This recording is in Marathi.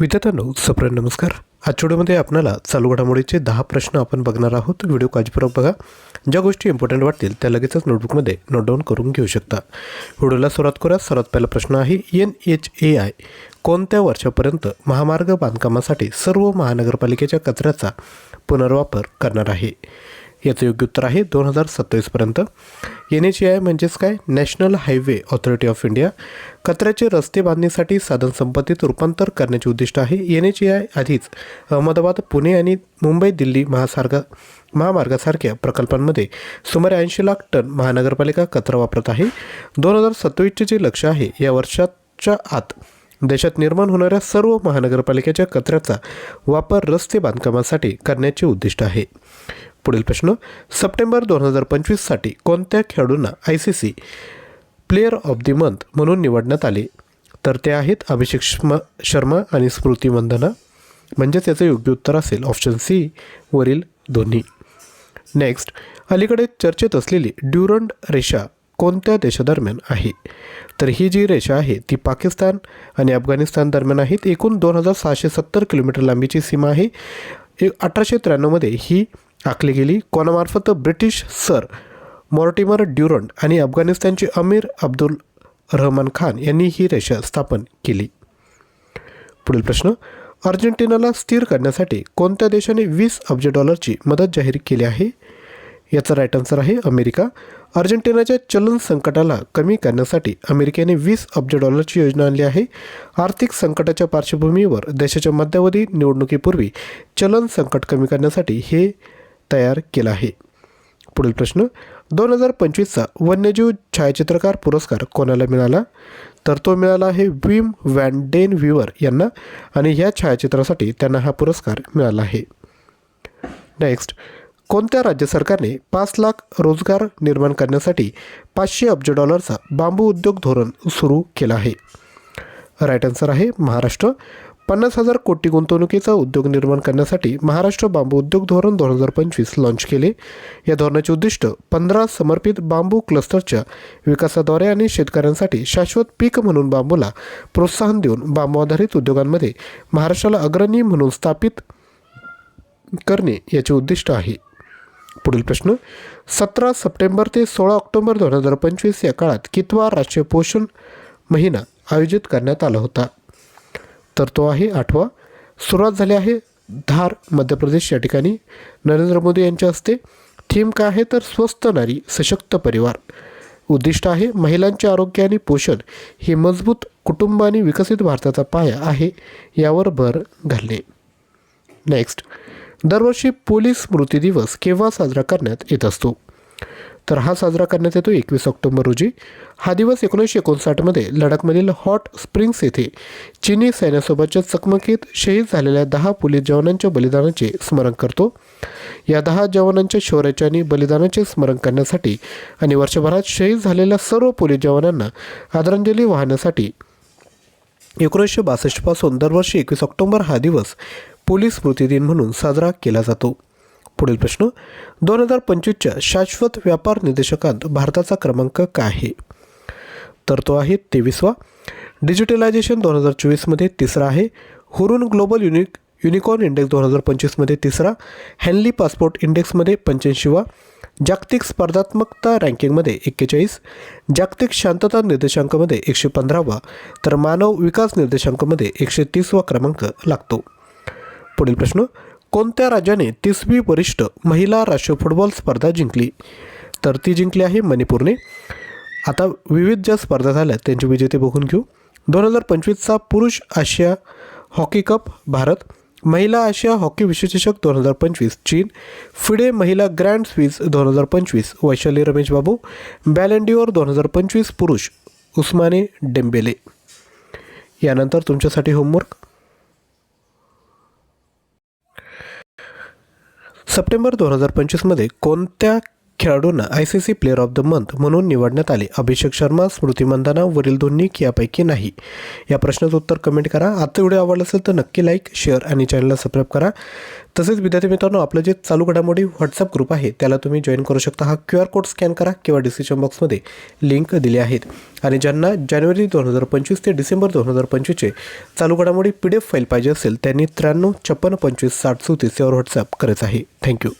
विद्यार्थ्यांनो सप्र नमस्कार. आजच्या व्हिडिओमध्ये आपल्याला चालू घडामोडीचे दहा प्रश्न आपण बघणार आहोत. व्हिडिओ काळजीपूर्वक बघा. ज्या गोष्टी इम्पॉर्टंट वाटतील त्या लगेचच नोटबुकमध्ये नोट डाऊन करून घेऊ शकता. व्हिडिओला सुरुवात करा सर्वात पहिला प्रश्न आहे एन एच ए आय कोणत्या वर्षापर्यंत महामार्ग बांधकामासाठी सर्व महानगरपालिकेच्या कचऱ्याचा पुनर्वापर करणार आहे? याचं योग्य उत्तर आहे दोन हजार सत्तावीसपर्यंत एन एच ए आय म्हणजेच काय? National highway authority of India कचऱ्याचे रस्ते बांधणीसाठी साधनसंपत्तीत रूपांतर करण्याचे उद्दिष्ट आहे. एन एच ए आय आधीच अहमदाबाद पुणे आणि मुंबई दिल्ली महासार्ग महामार्गासारख्या प्रकल्पांमध्ये सुमारे ऐंशी लाख टन महानगरपालिका कचरा वापरत आहे. दोन हजार सत्तावीसचे जे लक्ष आहे या वर्षाच्या आत देशात निर्माण होणाऱ्या सर्व महानगरपालिकेच्या कचऱ्याचा वापर रस्ते बांधकामासाठी करण्याचे उद्दिष्ट आहे. पुढील प्रश्न सप्टेंबर दोन हजार पंचवीससाठी कोणत्या खेळाडूंना I C C player of the month म्हणून निवडण्यात आले? तर ते आहेत अभिषेक शर्मा शर्मा आणि स्मृती मंदना. म्हणजेच याचं योग्य उत्तर असेल ऑप्शन सी वरील दोन्ही. नेक्स्ट अलीकडे चर्चेत असलेली ड्युरंड रेषा कोणत्या देशादरम्यान आहे? तर ही जी रेषा आहे ती पाकिस्तान आणि अफगाणिस्तान दरम्यान आहेत. एकूण दोन हजार सहाशे सत्तर किलोमीटर लांबीची सीमा आहे. एक अठराशे त्र्याण्णवमध्ये ही आखली गेली. कोणामार्फत ब्रिटिश सर मॉर्टिमर ड्युरंट आणि अफगाणिस्तानचे अमीर अब्दुल रहमान खान यांनी ही रेषा स्थापन केली. पुढील प्रश्न. अर्जेंटिनाला स्थिर करण्यासाठी कोणत्या देशाने वीस अब्ज डॉलरची मदत जाहीर केली आहे? याचा राईट आन्सर आहे अमेरिका. अर्जेंटिनाच्या चलन संकटाला कमी करण्यासाठी अमेरिकेने वीस अब्ज डॉलरची योजना आणली आहे. आर्थिक संकटाच्या पार्श्वभूमीवर देशाच्या मध्यावधी निवडणुकीपूर्वी चलन संकट कमी करण्यासाठी हे तयार केलं आहे. पुढील प्रश्न दोन हजार पंचवीसचा वन्यजीव छायाचित्रकार पुरस्कार कोणाला मिळाला? तर तो मिळाला आहे विम वॅन डेन व्ह्युअर यांना आणि ह्या छायाचित्रासाठी त्यांना हा पुरस्कार मिळाला आहे. नेक्स्ट कोणत्या राज्य सरकारने पाच लाख रोजगार निर्माण करण्यासाठी पाचशे अब्ज डॉलरचा बांबू उद्योग धोरण सुरू केलं आहे? राईट आन्सर आहे महाराष्ट्र. पन्नास हजार कोटी गुंतवणुकीचा उद्योग निर्माण करण्यासाठी महाराष्ट्र बांबू उद्योग धोरण दोन हजार पंचवीस लॉन्च केले. या धोरणाचे उद्दिष्ट पंधरा समर्पित बांबू क्लस्टरच्या विकासाद्वारे आणि शेतकऱ्यांसाठी शाश्वत पीक म्हणून बांबूला प्रोत्साहन देऊन बांबू आधारित उद्योगांमध्ये महाराष्ट्राला अग्रणी म्हणून स्थापित करणे याचे उद्दिष्ट आहे. पुढील प्रश्न. सतरा सप्टेंबर ते सोळा ऑक्टोबर दोन हजार पंचवीस या काळात कितवा राष्ट्रीय पोषण महिना आयोजित करण्यात आला होता? तर तो आहे आठवा. सुरुवात झाली आहे धार मध्य प्रदेश या ठिकाणी. नरेंद्र मोदी यांच्या हस्ते थीम काय आहे? तर स्वस्त नारी सशक्त परिवार. उद्दिष्ट आहे महिलांचे आरोग्य आणि पोषण हे मजबूत कुटुंब आणि विकसित भारताचा पाया आहे यावर भर घालणे. नेक्स्ट दरवर्षी पोलीस स्मृती दिवस केव्हा साजरा करण्यात येत असतो? तर हा साजरा करण्यात येतो एकवीस ऑक्टोबर रोजी. हा दिवस एकोणीसशे एकोणसाठमध्ये लडाखमधील हॉट स्प्रिंग्स येथे चिनी सैन्यासोबतच्या चकमकीत शहीद झालेल्या दहा पोलीस जवानांच्या बलिदानाचे स्मरण करतो. या दहा जवानांच्या शौर्याचे आणि बलिदानाचे स्मरण करण्यासाठी आणि वर्षभरात शहीद झालेल्या सर्व पोलीस जवानांना आदरांजली वाहण्यासाठी एकोणीसशे बासष्टपासून दरवर्षी एकवीस ऑक्टोबर हा दिवस पोलीस स्मृती दिन म्हणून साजरा केला जातो. पुढील प्रश्न दोन हजार पंचवीसच्या शाश्वत व्यापार निर्देशकात भारताचा क्रमांक काय आहे? तर तो आहे तेवीसवा. डिजिटलायझेशन दोन हजार चोवीसमध्ये तिसरा आहे. Hurun global unique unicorn index दोन हजार पंचवीसमध्ये तिसरा. हॅनली पासपोर्ट इंडेक्समध्ये पंच्याऐंशीवा. जागतिक स्पर्धात्मकता रँकिंगमध्ये एक्केचाळीस. जागतिक शांतता निर्देशांकमध्ये एकशे पंधरावा. तर मानव विकास निर्देशांकामध्ये एकशे तीसवा क्रमांक लागतो. पुढील प्रश्न कोणत्या राज्याने तिसवी वरिष्ठ महिला राष्ट्रीय फुटबॉल स्पर्धा जिंकली? तर ती जिंकली आहे मणिपूरने. आता विविध ज्या स्पर्धा झाल्या त्यांचे विजेते बघून घेऊ. दोन हजार पंचवीसचा पुरुष आशिया हॉकी कप भारत. महिला आशिया हॉकी विश्वचषक दोन हजार पंचवीस चीन. फिडे महिला ग्रँड स्विस दोन हजार पंचवीस वैशाली रमेश बाबू बॅलेंडिओर दोन हजार पंचवीस पुरुष उस्माने डेंबेले यानंतर तुमच्यासाठी होमवर्क. सप्टेंबर दोन हजार पंचवीसमध्ये कोणत्या खेळाडूंना I C C player of the month म्हणून निवडण्यात आले. अभिषेक शर्मा स्मृती मंदाना वरील दोन्ही यापैकी नाही. या प्रश्नाचं उत्तर कमेंट करा. आजचा व्हिडिओ आवडला असेल तर नक्की लाईक शेअर आणि चॅनलला सबस्क्राईब करा. तसेच विद्यार्थी मित्रांनो आपलं जे चालू घडामोडी व्हॉट्सअप ग्रुप आहे त्याला तुम्ही जॉईन करू शकता. हा क्यू आर कोड स्कॅन करा किंवा डिस्क्रिप्शन बॉक्समध्ये लिंक दिली आहेत. आणि ज्यांना जानेवारी दोन हजार पंचवीस ते डिसेंबर दोन हजार पंचवीसचे चालू घडामोडी पी डी एफ फाईल पाहिजे असेल त्यांनी त्र्याण्णव छप्पन्न पंचवीस साठ चौतीस यावर व्हॉट्सअप करायचं आहे. थँक्यू